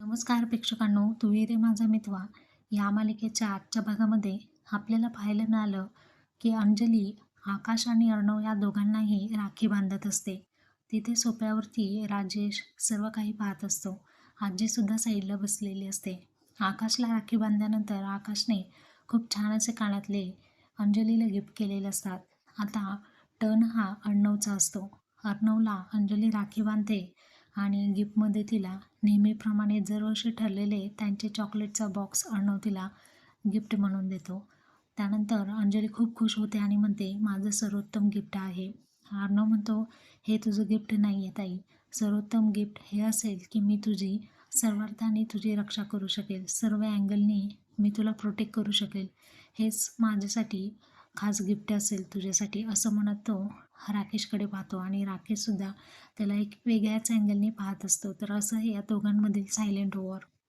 नमस्कार प्रेक्षकांनो तुम्ही रे माझा मितवा. या मालिकेच्या आजच्या भागामध्ये आपल्याला पाहायला मिळालं की अंजली आकाश आणि अर्णव या दोघांनाही राखी बांधत असते. तिथे सोप्यावरती राजेश सर्व काही पाहत असतो. आजीसुद्धा साईडला बसलेली असते. आकाशला राखी बांधल्यानंतर आकाशने खूप छान असे कानातले अंजलीला गिफ्ट केलेले असतात. आता टर्न हा अर्णवचा असतो. अर्णवला अंजली राखी बांधते आणि गिफ्टमध्ये तिला नेहमीप्रमाणे दरवर्षी ठरलेले त्यांचे चॉकलेटचा बॉक्स अर्णव तिला गिफ्ट म्हणून देतो. त्यानंतर अंजली खूप खुश होते आणि म्हणते माझं सर्वोत्तम गिफ्ट आहे. अर्णव म्हणतो हे तुझं गिफ्ट नाही आहे ताई. सर्वोत्तम गिफ्ट हे असेल की मी तुझी सर्वार्थाने तुझी रक्षा करू शकेल. सर्व अँगलनी मी तुला प्रोटेक्ट करू शकेल. हेच माझ्यासाठी खास गिफ्ट असेल तुझ्यासाठी असं म्हणत तो राकेशकडे पाहतो आणि राकेशसुद्धा त्याला एक वेगळ्याच अँगलने पाहत असतो. तर असं हे या दोघांमधील सायलेंट ओवर